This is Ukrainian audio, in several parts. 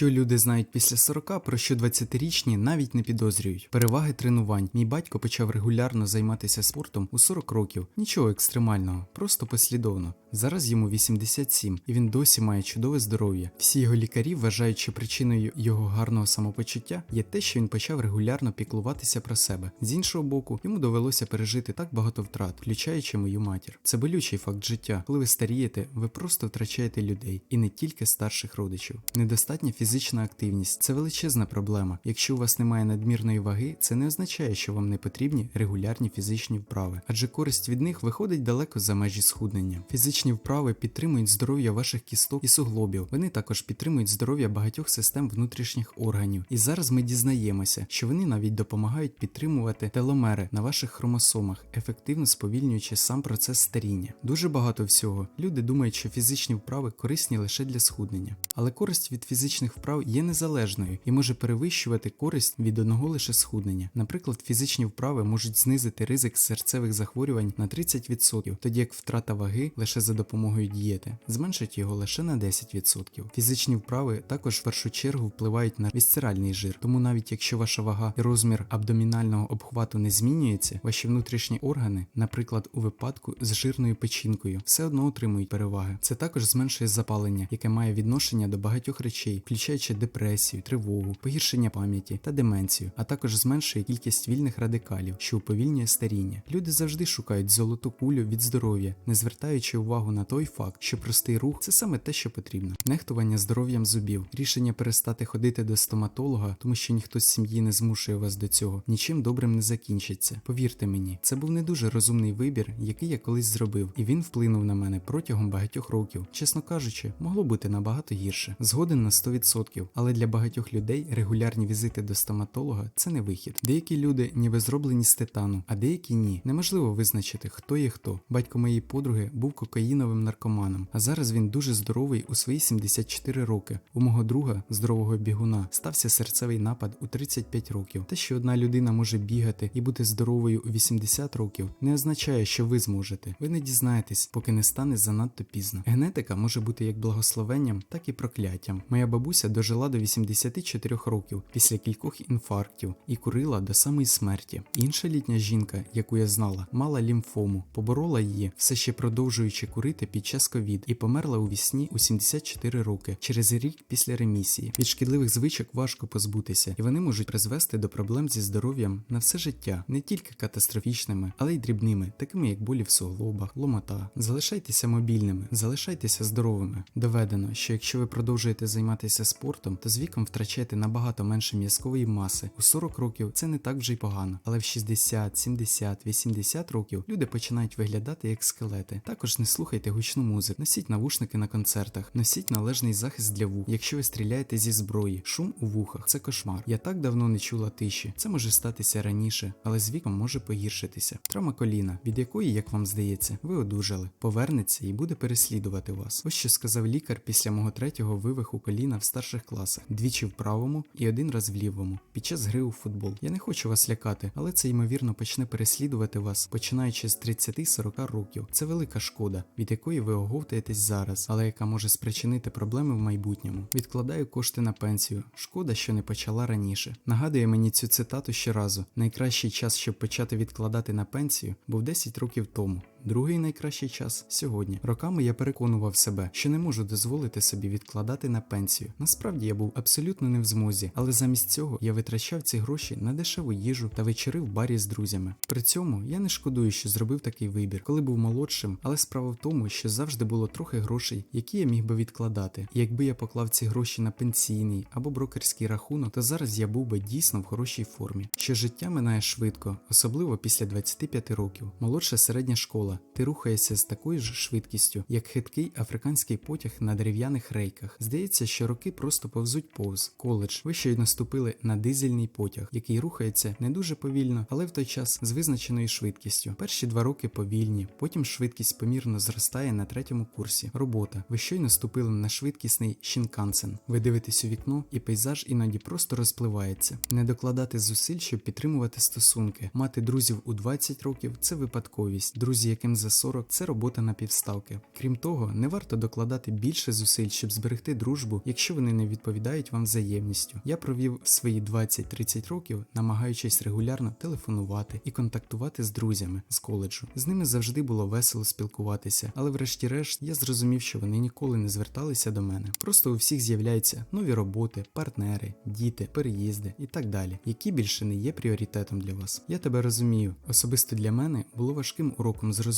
Що люди знають після 40, про що 20-річні навіть не підозрюють. Переваги тренувань. Мій батько почав регулярно займатися спортом у 40 років. Нічого екстремального, просто послідовно. Зараз йому 87, і він досі має чудове здоров'я. Всі його лікарі вважають, що причиною його гарного самопочуття є те, що він почав регулярно піклуватися про себе. З іншого боку, йому довелося пережити так багато втрат, включаючи мою матір. Це болючий факт життя. Коли ви старієте, ви просто втрачаєте людей і не тільки старших родичів. Недостатня фізична активність це величезна проблема. Якщо у вас немає надмірної ваги, це не означає, що вам не потрібні регулярні фізичні вправи, адже користь від них виходить далеко за межі схуднення. Фізичні вправи підтримують здоров'я ваших кісток і суглобів. Вони також підтримують здоров'я багатьох систем внутрішніх органів. І зараз ми дізнаємося, що вони навіть допомагають підтримувати теломери на ваших хромосомах, ефективно сповільнюючи сам процес старіння. Дуже багато всього. Люди думають, що фізичні вправи корисні лише для схуднення, але користь від фізичних вправ є незалежною і може перевищувати користь від одного лише схуднення. Наприклад, фізичні вправи можуть знизити ризик серцевих захворювань на 30%, тоді як втрата ваги лише за допомогою дієти зменшить його лише на 10%. Фізичні вправи також в першу чергу впливають на вісцеральний жир, тому навіть якщо ваша вага і розмір абдомінального обхвату не змінюється, ваші внутрішні органи, наприклад, у випадку з жирною печінкою, все одно отримують переваги. Це також зменшує запалення, яке має відношення до багатьох речей, включаючи депресію, тривогу, погіршення пам'яті та деменцію, а також зменшує кількість вільних радикалів, що уповільнює старіння. Люди завжди шукають золоту кулю від здоров'я, не звертаючи увагу на той факт, що простий рух це саме те, що потрібно. Нехтування здоров'ям зубів, рішення перестати ходити до стоматолога, тому що ніхто з сім'ї не змушує вас до цього, нічим добрим не закінчиться. Повірте мені, це був не дуже розумний вибір, який я колись зробив, і він вплинув на мене протягом багатьох років. Чесно кажучи, могло бути набагато гірше. Згоден на 100%, але для багатьох людей регулярні візити до стоматолога це не вихід. Деякі люди ніби зроблені з титану, а деякі ні. Неможливо визначити, хто є хто. Батько моєї подруги був кокаїновим наркоманом, а зараз він дуже здоровий у свої 74 роки. У мого друга, здорового бігуна, стався серцевий напад у 35 років. Те, що одна людина може бігати і бути здоровою у 80 років, не означає, що ви зможете. Ви не дізнаєтесь, поки не стане занадто пізно. Генетика може бути як благословенням, так і прокляттям. Моя бабуся дожила до 84 років після кількох інфарктів і курила до самої смерті. Інша літня жінка, яку я знала, мала лімфому, поборола її, все ще продовжуючи курити під час ковід, і померла у вісні у 74 роки через рік після ремісії. Від шкідливих звичок важко позбутися, і вони можуть призвести до проблем зі здоров'ям на все життя, не тільки катастрофічними, але й дрібними, такими як болі в суглобах, ломота. Залишайтеся мобільними, залишайтеся здоровими. Доведено, що якщо ви продовжуєте займатися спортом, то з віком втрачаєте набагато менше м'язкової маси. У 40 років це не так вже й погано, але в 60, 70, 80 років люди починають виглядати як скелети. Також не слухайте гучну музику, носіть навушники на концертах, носіть належний захист для вух. Якщо ви стріляєте зі зброї, шум у вухах це кошмар. Я так давно не чула тиші. Це може статися раніше, але з віком може погіршитися. Травма коліна, від якої, як вам здається, ви одужали, повернеться і буде переслідувати вас. Ось що сказав лікар після мого третього вивиху коліна в старших класах, двічі в правому і один раз в лівому, під час гри у футбол. Я не хочу вас лякати, але це ймовірно почне переслідувати вас, починаючи з 30-40 років. Це велика шкода, від якої ви оговтаєтесь зараз, але яка може спричинити проблеми в майбутньому. Відкладаю кошти на пенсію. Шкода, що не почала раніше. Нагадує мені цю цитату щоразу: найкращий час, щоб почати відкладати на пенсію, був 10 років тому. Другий найкращий час сьогодні. Роками я переконував себе, що не можу дозволити собі відкладати на пенсію. Насправді я був абсолютно не в змозі, але замість цього я витрачав ці гроші на дешеву їжу та вечори в барі з друзями. При цьому я не шкодую, що зробив такий вибір, коли був молодшим, але справа в тому, що завжди було трохи грошей, які я міг би відкладати. Якби я поклав ці гроші на пенсійний або брокерський рахунок, то зараз я був би дійсно в хорошій формі. Що життя минає швидко, особливо після 25 років. Молодша середня школа. Ти рухаєшся з такою ж швидкістю, як хиткий африканський потяг на дерев'яних рейках. Здається, що роки просто повзуть повз. Коледж. Ви щойно ступили на дизельний потяг, який рухається не дуже повільно, але в той час з визначеною швидкістю. Перші два роки повільні, потім швидкість помірно зростає на третьому курсі. Робота. Ви щойно ступили на швидкісний Шінкансен. Ви дивитесь у вікно, і пейзаж іноді просто розпливається. Не докладати зусиль, щоб підтримувати стосунки. Мати друзів у 20 років це випадковість. Друзі, яким за 40 це робота на півставки. Крім того, не варто докладати більше зусиль, щоб зберегти дружбу, якщо вони не відповідають вам взаємністю. Я провів свої 20-30 років, намагаючись регулярно телефонувати і контактувати з друзями з коледжу. З ними завжди було весело спілкуватися, але врешті-решт я зрозумів, що вони ніколи не зверталися до мене. Просто у всіх з'являються нові роботи, партнери, діти, переїзди і так далі, які більше не є пріоритетом для вас. Я тебе розумію. Особисто для мене було важким уроком зрозуміти,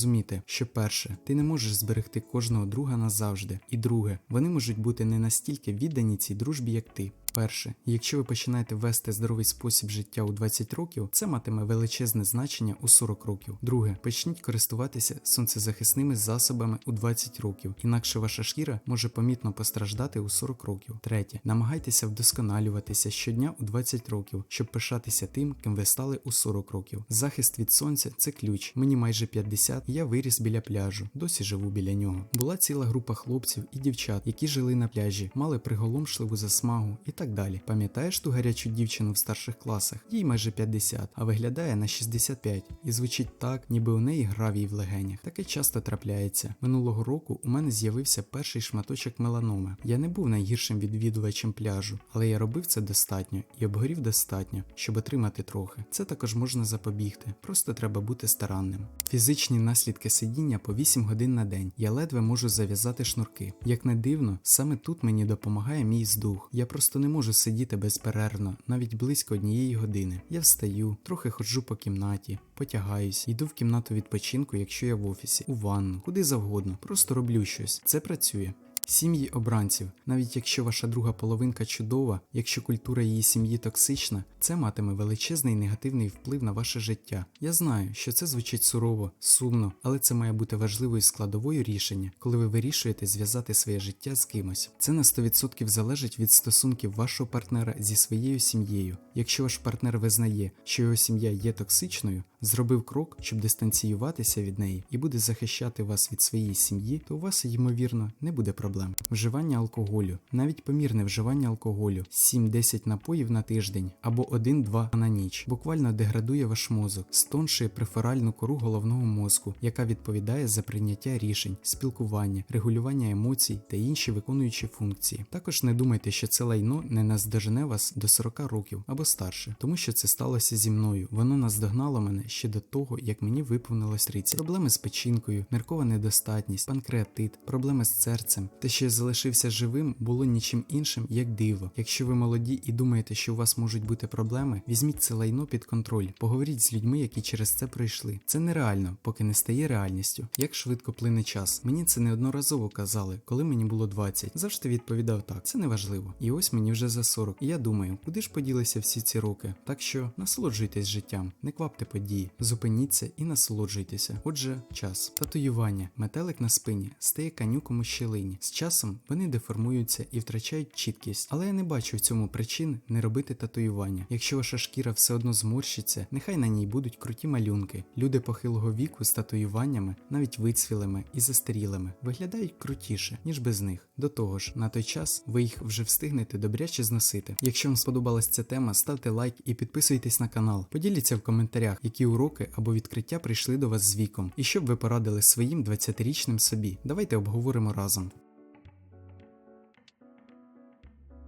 що перше, ти не можеш зберегти кожного друга назавжди, і друге, вони можуть бути не настільки віддані цій дружбі, як ти. Перше, якщо ви починаєте вести здоровий спосіб життя у 20 років, це матиме величезне значення у 40 років. Друге, почніть користуватися сонцезахисними засобами у 20 років, інакше ваша шкіра може помітно постраждати у 40 років. Третє, намагайтеся вдосконалюватися щодня у 20 років, щоб пишатися тим, ким ви стали у 40 років. Захист від сонця це ключ. Мені майже 50, я виріс біля пляжу, досі живу біля нього. Була ціла група хлопців і дівчат, які жили на пляжі, мали приголомшливу засмагу і так далі. Пам'ятаєш ту гарячу дівчину в старших класах? Їй майже 50, а виглядає на 65. І звучить так, ніби у неї гравій в легенях. Таке часто трапляється. Минулого року у мене з'явився перший шматочок меланоми. Я не був найгіршим відвідувачем пляжу, але я робив це достатньо і обгорів достатньо, щоб отримати трохи. Це також можна запобігти, просто треба бути старанним. Фізичні наслідки сидіння по 8 годин на день. Я ледве можу зав'язати шнурки. Як не дивно, саме тут мені допомагає мій здух. Я просто не можу сидіти безперервно, навіть близько однієї години. Я встаю, трохи ходжу по кімнаті, потягаюсь, йду в кімнату відпочинку, якщо я в офісі, у ванну, куди завгодно. Просто роблю щось. Це працює. Сім'ї обранців, навіть якщо ваша друга половинка чудова, якщо культура її сім'ї токсична, це матиме величезний негативний вплив на ваше життя. Я знаю, що це звучить сурово, сумно, але це має бути важливою складовою рішення, коли ви вирішуєте зв'язати своє життя з кимось. Це на 100% залежить від стосунків вашого партнера зі своєю сім'єю. Якщо ваш партнер визнає, що його сім'я є токсичною, зробив крок, щоб дистанціюватися від неї і буде захищати вас від своєї сім'ї, то у вас, ймовірно, не буде проблем. Вживання алкоголю, навіть помірне вживання алкоголю, 7-10 напоїв на тиждень або 1-2 на ніч, буквально деградує ваш мозок, стоншує преферальну кору головного мозку, яка відповідає за прийняття рішень, спілкування, регулювання емоцій та інші виконуючі функції. Також не думайте, що це лайно не наздожене вас до 40 років або старше, тому що це сталося зі мною. Воно наздогнало мене ще до того, як мені виповнилось 30. Проблеми з печінкою, ниркова недостатність, панкреатит, проблеми з серцем. Те, що я залишився живим, було нічим іншим, як диво. Якщо ви молоді і думаєте, що у вас можуть бути проблеми, візьміть це лайно під контроль, поговоріть з людьми, які через це пройшли. Це нереально, поки не стає реальністю. Як швидко плине час. Мені це неодноразово казали, коли мені було 20. Завжди відповідав так, це не важливо. І ось мені вже за 40. І я думаю, куди ж поділися всі ці роки? Так що насолоджуйтесь життям, не квапте події, зупиніться і насолоджуйтеся. Отже, час. Татуювання, метелик на спині стає канюком у щелині. З часом вони деформуються і втрачають чіткість, але я не бачу в цьому причин не робити татуювання. Якщо ваша шкіра все одно зморщиться, нехай на ній будуть круті малюнки. Люди похилого віку з татуюваннями, навіть вицвілими і застарілими, виглядають крутіше, ніж без них. До того ж, на той час ви їх вже встигнете добряче зносити. Якщо вам сподобалась ця тема, ставте лайк і підписуйтесь на канал. Поділіться в коментарях, які уроки або відкриття прийшли до вас з віком, і щоб ви порадили своїм 20-річним собі. Давайте обговоримо разом.